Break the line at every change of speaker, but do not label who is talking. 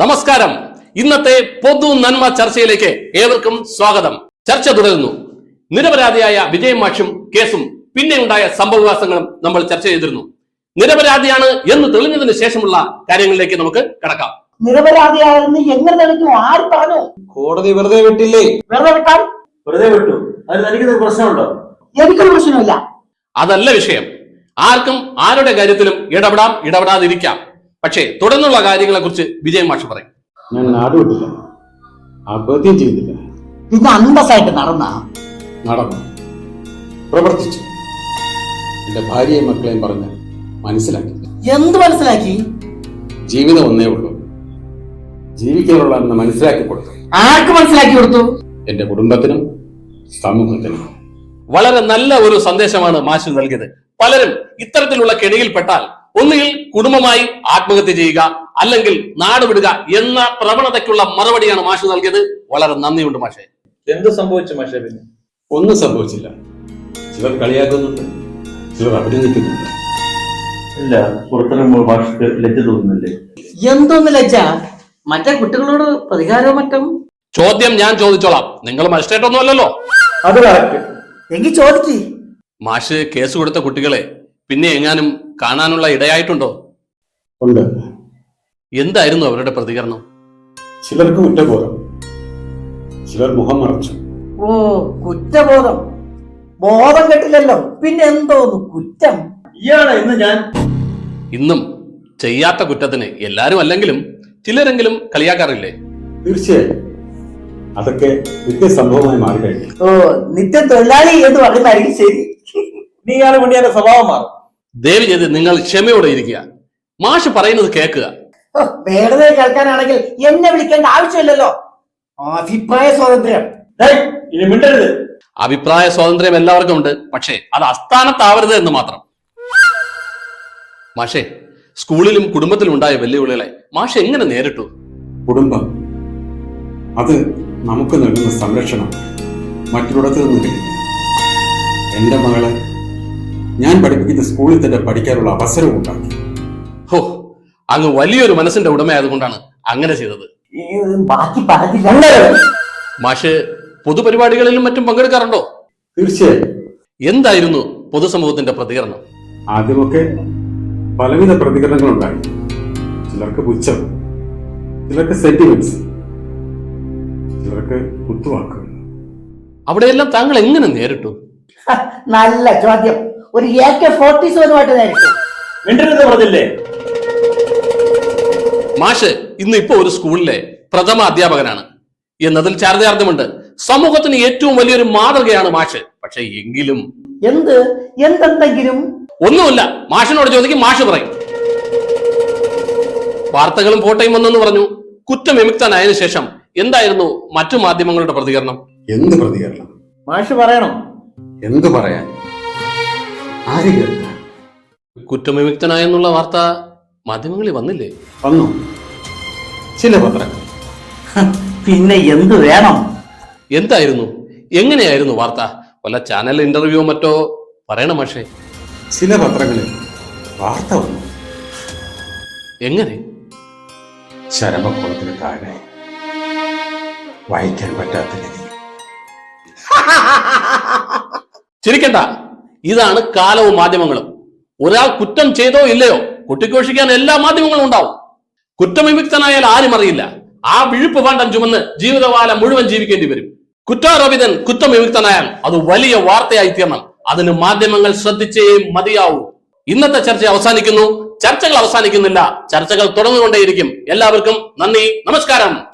നമസ്കാരം. ഇന്നത്തെ പൊതു നന്മ ചർച്ചയിലേക്ക് ഏവർക്കും സ്വാഗതം. ചർച്ച തുടരുന്നു. നിരപരാധിയായ വിജയ് മാഷും കേസും പിന്നെ സംഭവവാസങ്ങളും സംഭവവികാസങ്ങളും നമ്മൾ ചർച്ച ചെയ്തിരുന്നു. നിരപരാധിയാണ് എന്ന് തെളിഞ്ഞതിന് ശേഷമുള്ള കാര്യങ്ങളിലേക്ക് നമുക്ക് കടക്കാം.
നിരപരാധിയാണെന്ന് എങ്ങനെ തെളിഞ്ഞു ആര് പറഞ്ഞു?
കോടതി വെറുതെ വിട്ടില്ലേ?
വെറുതെ വിട്ടാൽ?
വെറുതെ വിട്ടു. അത് തനിക്ക് പ്രശ്നമുണ്ടോ?
എനിക്കൊരു പ്രശ്നമില്ല.
അതല്ല വിഷയം. ആർക്കും ആരുടെ കാര്യത്തിലും ഇടപെടാം ഇടപെടാതിരിക്കാം. പക്ഷേ തുടർന്നുള്ള കാര്യങ്ങളെ കുറിച്ച് വിജയ് മാഷ് പറയും.
ഞാൻ നാടുവിട്ടില്ല ആത്മഹത്യം ചെയ്തില്ല
ഇത് അന്തസ്സായിട്ട് നടന്ന?
നടന്നു. പ്രവർത്തിച്ചു. എന്റെ ഭാര്യയും മക്കളെയും പറഞ്ഞ് മനസ്സിലാക്കി.
എന്ത് മനസ്സിലാക്കി?
ജീവിതം ഒന്നേ ഉള്ളൂ. ജീവിക്കാനുള്ള എന്ന് മനസ്സിലാക്കി കൊടുത്തു.
ആർക്ക് മനസ്സിലാക്കി കൊടുത്തു?
എന്റെ കുടുംബത്തിനും സമൂഹത്തിനും.
വളരെ നല്ല ഒരു സന്ദേശമാണ് മാഷ് നൽകിയത്. പലരും ഇത്തരത്തിലുള്ള കെണിയിൽപ്പെട്ടാൽ ഒന്നുകിൽ കുടുംബമായി ആത്മഹത്യ ചെയ്യുക അല്ലെങ്കിൽ നാട് വിടുക എന്ന പ്രവണതയ്ക്കുള്ള മറുപടിയാണ് മാഷ് നൽകിയത്. വളരെ നന്ദിയുണ്ട് മാഷെ.
എന്ത് സംഭവിച്ചു മാഷെ പിന്നെ?
ഒന്നും സംഭവിച്ചില്ല. ചിലർ കളിയാക്കുന്നുണ്ട് ചിലർ അഭിനന്ദിക്കുന്നുണ്ട്.
ഇല്ല പുറത്തിറങ്ങുമ്പോൾ ഭാഷക്ക് ലജ്ജ തോന്നുന്നില്ലേ?
എന്തോന്ന് ലജ്ജ? മറ്റേ കുട്ടികളോട് പ്രതികാരവും മറ്റും?
ചോദ്യം ഞാൻ ചോദിച്ചോളാം. നിങ്ങൾ മജിസ്ട്രേറ്റ് ഒന്നും അല്ലല്ലോ.
അത് കറക്റ്റ്.
എങ്കിൽ ചോദിച്ചു
മാഷ് കേസ് കൊടുത്ത കുട്ടികളെ പിന്നെ എങ്ങാനും കാണാനുള്ള ഇടയായിട്ടുണ്ടോ?
ഉണ്ട്.
എന്തായിരുന്നു അവരുടെ പ്രതികരണം?
ചിലർക്ക് കുറ്റബോധം. ചിലർ മുഖം മറച്ചു.
ഓ കുറ്റബോധം. ബോധം കെട്ടില്ലല്ലോ. പിന്നെ എന്തോന്ന് കുറ്റം?
ഇയാളെ ഇന്ന് ഞാൻ
ഇന്നും ചെയ്യാത്ത കുറ്റത്തിന് എല്ലാരും അല്ലെങ്കിലും ചിലരെങ്കിലും കളിയാക്കാറില്ലേ?
തീർച്ചയായും. അതൊക്കെ നിത്യ സംഭവമായി മാറി കഴിഞ്ഞു
ഓ നിത്യം തൊഴിലാളി എന്ന് പറയുന്നതായിരിക്കും ശരി.
നീ ഇയാളെ വേണ്ടി സ്വഭാവം മാറും.
ദയവ് ചെയ്ത് നിങ്ങൾ ക്ഷമയോടെ ഇരിക്കുക. മാഷ് പറയുന്നത് കേൾക്കുക.
ഓ, വേറെ കേൾക്കാനാണെങ്കിൽ എന്നെ വിളിക്കേണ്ട ആവശ്യമില്ലല്ലോ. അഭിപ്രായ സ്വാതന്ത്ര്യം.
ഇനി മിണ്ടരുത്.
അഭിപ്രായ സ്വാതന്ത്ര്യം എല്ലാവർക്കും ഉണ്ട്. പക്ഷേ അത് അസ്ഥാനത്താവരുത് എന്ന് മാത്രം. മാഷേ സ്കൂളിലും കുടുംബത്തിലും ഉണ്ടായ വെല്ലുവിളികളെ മാഷ് എങ്ങനെ നേരിട്ടു?
കുടുംബം. അത് നമുക്ക് നൽകുന്ന സംരക്ഷണം മറ്റൊരിടത്ത് നിന്നില്ല എന്റെ മകളെ ഞാൻ പഠിപ്പിക്കുന്ന സ്കൂളിൽ തന്നെ പഠിക്കാനുള്ള അവസരം ഉണ്ടാക്കി.
ഹോ അങ്ങ് വലിയൊരു മനസ്സിന്റെ ഉടമയായതുകൊണ്ടാണ് അങ്ങനെ ചെയ്തത്.
ഈ ബാക്കി പറഞ്ഞില്ല.
മാഷ് പൊതുപരിപാടികളിലും മറ്റും പങ്കെടുക്കാറുണ്ടോ?
തീർച്ചയായും.
എന്തായിരുന്നു പൊതുസമൂഹത്തിന്റെ പ്രതികരണം?
ആദ്യമൊക്കെ പലവിധ പ്രതികരണങ്ങൾ ഉണ്ടായി ചിലർക്ക് പുച്ഛം ചിലർക്ക് സെന്റിമെന്റ്സ് ചിലർക്ക് കുത്തുവാക്കുകൾ.
അവിടെയെല്ലാം താങ്കൾ എങ്ങനെ നേരിട്ടു?
നല്ല ചോദ്യം. ഒരു എ കെ ഫോർട്ടി സെവനുമായിട്ട് നേരിട്ടു
മിണ്ടരുത് പറഞ്ഞില്ലേ
മാഷ് ഇന്ന് ഇപ്പൊ ഒരു സ്കൂളിലെ പ്രഥമ അധ്യാപകനാണ്. എന്നതിൽ ചാരിതാർത്ഥ്യമുണ്ട്. സമൂഹത്തിന് ഏറ്റവും വലിയൊരു മാതൃകയാണ് മാഷ്. പക്ഷെ എങ്കിലും.
എന്ത്? എന്തെന്തെങ്കിലും
ഒന്നുമില്ല. മാഷിനോട് ചോദിക്കും മാഷ് പറയും. വാർത്തകളും ഫോട്ടോയും വന്നെന്ന് പറഞ്ഞു. കുറ്റം വിമുക്തനായതിനു ശേഷം എന്തായിരുന്നു മറ്റു മാധ്യമങ്ങളുടെ പ്രതികരണം?
എന്ത് പ്രതികരണം?
മാഷ് പറയണം.
എന്ത് പറയാൻ? ആര് കേൾക്കാൻ
കുറ്റവിമുക്തനായെന്നുള്ള വാർത്ത മാധ്യമങ്ങളിൽ വന്നില്ലേ?
വന്നു. ചില പത്രങ്ങൾ.
പിന്നെ എന്ത് വേണം?
എന്തായിരുന്നു? എങ്ങനെയായിരുന്നു വാർത്ത? വല്ല ചാനൽ ഇന്റർവ്യൂ മറ്റോ? പറയണം പക്ഷേ
ചില പത്രങ്ങളിൽ വാർത്ത വന്നു.
എങ്ങനെ?
ശരമക്കുളത്തിന് താഴെ വായിക്കാൻ പറ്റാത്ത രീതി
ചിരിക്കണ്ട. ഇതാണ് കാലവും മാധ്യമങ്ങളും. ഒരാൾ കുറ്റം ചെയ്തോ ഇല്ലയോ കുട്ടിഘോഷിക്കാൻ എല്ലാ മാധ്യമങ്ങളും ഉണ്ടാവും. കുറ്റവിമുക്തനായാൽ ആരും അറിയില്ല. ആ വിഴുപ്പ് പാണ്ഡം ചുമന്ന് ജീവിതകാലം മുഴുവൻ ജീവിക്കേണ്ടി വരും. കുറ്റാരോപിതൻ കുറ്റവിമുക്തനായാൽ അത് വലിയ വാർത്തയായി തീർന്നാൽ അതിന് മാധ്യമങ്ങൾ ശ്രദ്ധിച്ചേ മതിയാവൂ. ഇന്നത്തെ ചർച്ച അവസാനിക്കുന്നു. ചർച്ചകൾ അവസാനിക്കുന്നില്ല. ചർച്ചകൾ തുടർന്നുകൊണ്ടേയിരിക്കും. എല്ലാവർക്കും നന്ദി. നമസ്കാരം.